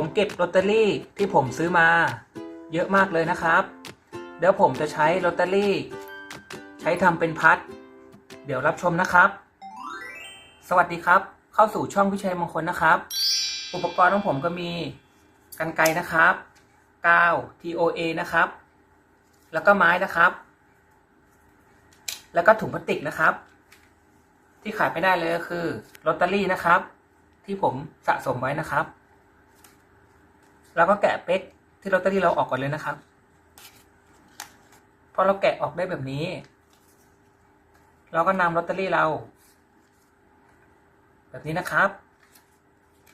ผมเก็บลอตเตอรี่ที่ผมซื้อมา เยอะมากเลยนะครับ เดี๋ยวผมจะใช้ลอตเตอรี่ ใช้ทำเป็นพัด เดี๋ยวรับชมนะครับ สวัสดีครับ เข้าสู่ช่องพิชัยมงคลนะครับ อุปกรณ์ของผมก็มีกันไกนะครับกาว TOA นะครับ แล้วก็ไม้นะครับ แล้วก็ถุงพลาสติกนะครับ ที่ขายไม่ได้เลยก็คือลอตเตอรี่นะครับ ที่ผมสะสมไว้นะครับ แล้วก็แกะเป๊กที่ลอตเตอรี่เราออกก่อนเลยนะครับพอเราแกะออกได้แบบนี้ เราก็นำลอตเตอรี่เรา แบบนี้นะครับ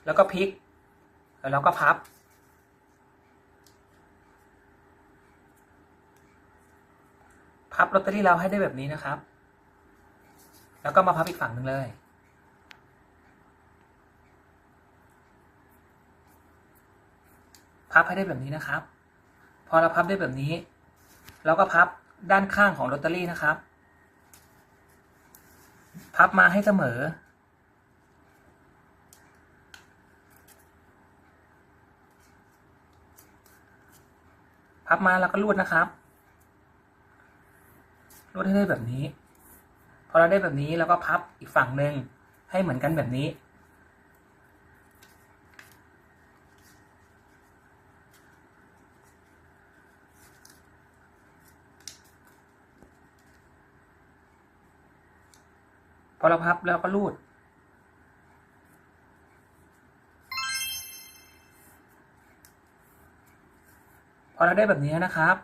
แล้วก็พลิก แล้วเราก็พับ พับลอตเตอรี่เราให้ได้แบบนี้นะครับ แล้วก็มาพับอีกฝั่งหนึ่งเลย พับให้ได้แบบนี้นะครับ พอเราพับได้แบบนี้เราก็พับด้านข้างของลอตเตอรี่นะครับ พับมาให้เสมอ พับมาแล้วก็รูดนะครับรูดให้ได้แบบนี้ พอเราได้แบบนี้เราก็พับอีกฝั่งหนึ่งให้เหมือนกันแบบนี้ พอเราพับแล้วก็รูด พอเราได้แบบนี้นะครับ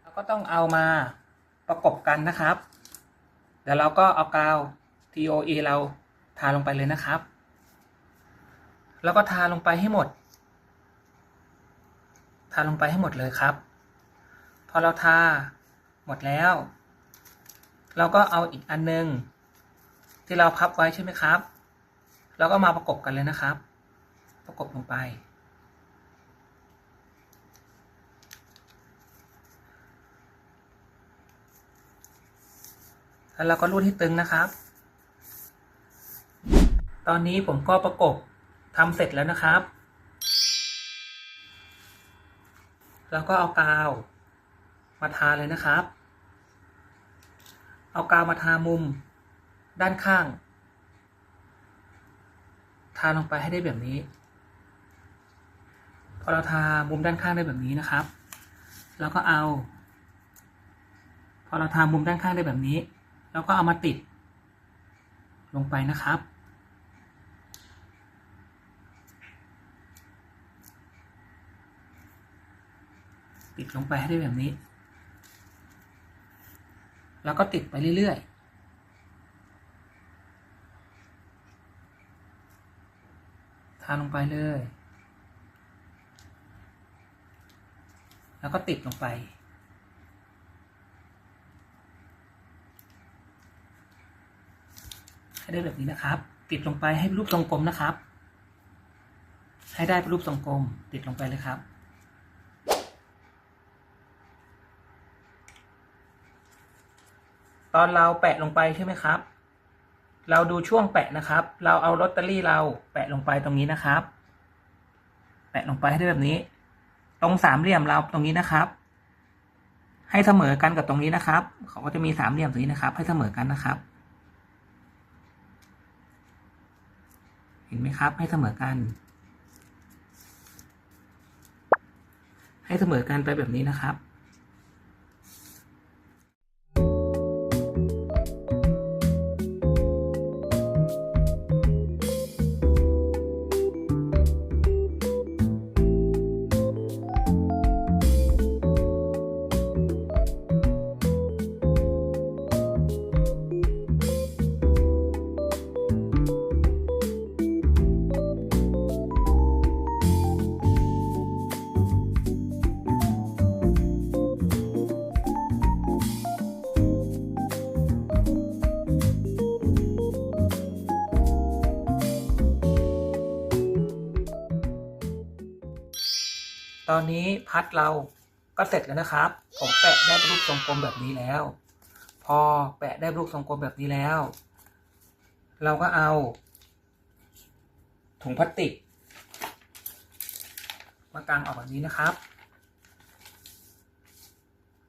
เราก็ต้องเอามาประกบกันนะครับ เดี๋ยวเราก็เอากาว TOE เราทาลงไปเลยนะครับ แล้วก็ทาลงไปให้หมด ทาลงไปให้หมดเลยครับ พอเราทาหมดแล้ว เราก็เอาอีกอันนึง ที่เราพับไว้ใช่ไหมครับ เราก็มาประกบกันเลยนะครับ ประกบลงไป แล้วเราก็รูดให้ตึงนะครับ ตอนนี้ผมก็ประกบทำเสร็จแล้วนะครับ แล้วก็เอากาวมาทาเลยนะครับ เอากาวมาทามุม ด้านข้าง ทาลงไปให้ได้แบบนี้ พอเราทามุมด้านข้างได้แบบนี้นะครับ แล้วก็เอา พอเราทามุมด้านข้างได้แบบนี้ แล้วก็เอามาติด ลงไปนะครับติดลงไปให้ได้แบบนี้ แล้วก็ติดไปเรื่อยๆาลงไปเลย แล้วก็ติดลงไป ให้ได้แบบนี้นะครับ ติดลงไปให้รูปทรงกลมนะครับ ให้ได้เป็นรูปทรงกลม ติดลงไปเลยครับตอนเราแปะลงไปใช่ไหมครับ เราดูช่วงแปะนะครับ เราเอาลอตเตอรี่เราแปะลงไปตรงนี้นะครับ แปะลงไปให้ได้แบบนี้ ตรงสามเหลี่ยมเราตรงนี้นะครับ ให้เสมอกันกับตรงนี้นะครับ เขาก็จะมีสามเหลี่ยมตรงนี้นะครับ ให้เสมอกันนะครับ เห็นไหมครับ ให้เสมอกัน ให้เสมอกันไปแบบนี้นะครับ ตอนนี้พัดเราก็เสร็จแล้วนะครับ ผมแปะได้รูปทรงกลมแบบนี้แล้ว พอแปะได้รูปทรงกลมแบบนี้แล้ว เราก็เอา ถุงพลาสติกมากางออกแบบนี้นะครับ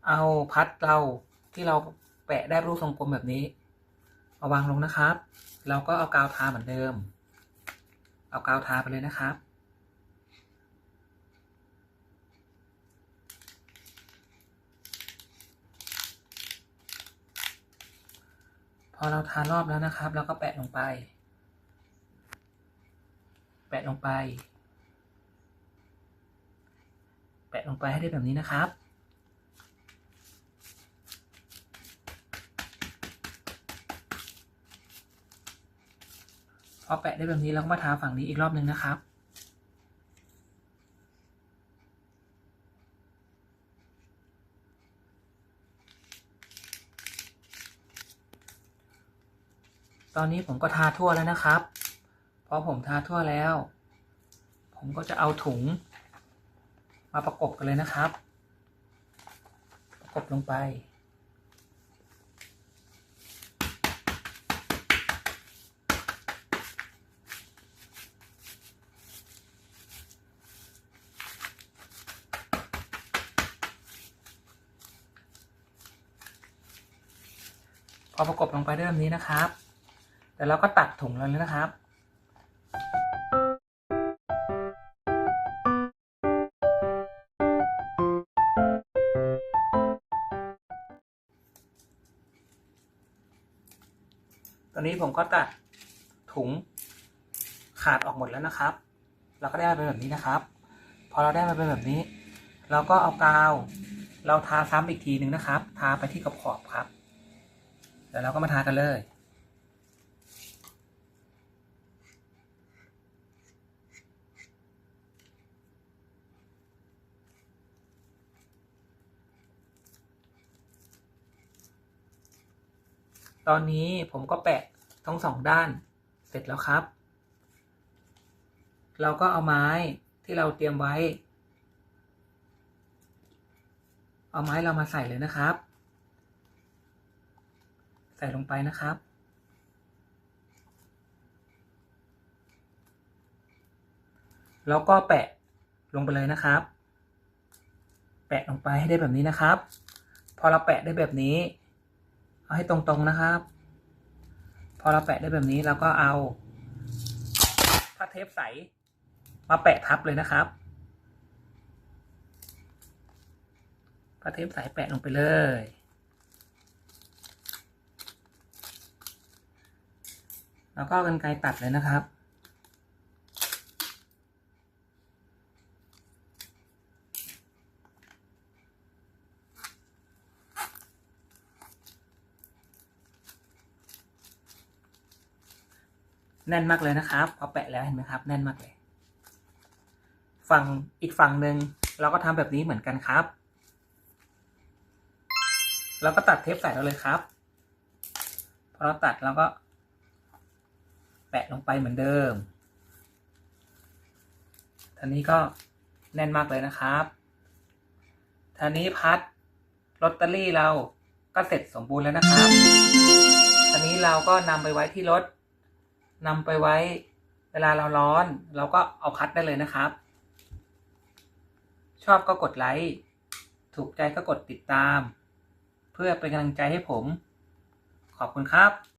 เอาพัดเราที่เราแปะได้รูปทรงกลมแบบนี้เอาวางลงนะครับ เราก็เอากาวทาเหมือนเดิม เอากาวทาไปเลยนะครับ อเราทารอบแล้วนะครับ เราก็แปะลงไป แปะลงไป แปะลงไปให้ได้แบบนี้นะครับพอแปะได้แบบนี้เราก็มาทาฝั่งนี้อีกรอบหนึ่งนะครับ ตอนนี้ผมก็ทาทั่วแล้วนะครับพอผมทาทั่วแล้ว ผมก็จะเอาถุง มาประกบกันเลยนะครับ ประกบลงไปพอประกบลงไปได้แบบนี้นะครับ เดี๋ยวเราก็ตัดถุงแล้วนะครับตอนนี้ผมก็ตัดถุงขาดออกหมดแล้วนะครับ เราก็ได้มาเป็นแบบนี้นะครับ พอเราได้มาเป็นแบบนี้ เราก็เอากาว เราทาซ้ำอีกทีหนึ่งนะครับ ทาไปที่ขอบขอบครับเดี๋ยวเราก็มาทากันเลย ตอนนี้ผมก็แปะทั้งสองด้านเสร็จแล้วครับ เราก็เอาไม้ที่เราเตรียมไว้ เอาไม้เรามาใส่เลยนะครับ ใส่ลงไปนะครับแล้วก็แปะลงไปเลยนะครับ แปะลงไปให้ได้แบบนี้นะครับ พอเราแปะได้แบบนี้ เอาให้ตรงๆนะครับ พอเราแปะได้แบบนี้เราก็เอาผ้าเทปใส มาแปะทับเลยนะครับผ้าเทปใสแปะลงไปเลยแล้วก็กันไกรตัดเลยนะครับ แน่นมากเลยนะครับพอแปะแล้วเห็นไหมครับ แน่นมากเลยฝั่งอีกฝั่งหนึ่งเราก็ทำแบบนี้เหมือนกันครับ เราก็ตัดเทปใส่เราเลยครับ พอเราตัดเราก็ แปะลงไปเหมือนเดิมท่านี้ก็แน่นมากเลยนะครับท่านี้พัดลอตเตอรี่เราก็เสร็จสมบูรณ์แล้วนะครับท่านี้เราก็นำไปไว้ที่รถ นำไปไว้เวลาเราร้อน เราก็เอาคัดได้เลยนะครับ ชอบก็กดไลค์ถูกใจก็กดติดตาม เพื่อเป็นกำลังใจให้ผม ขอบคุณครับ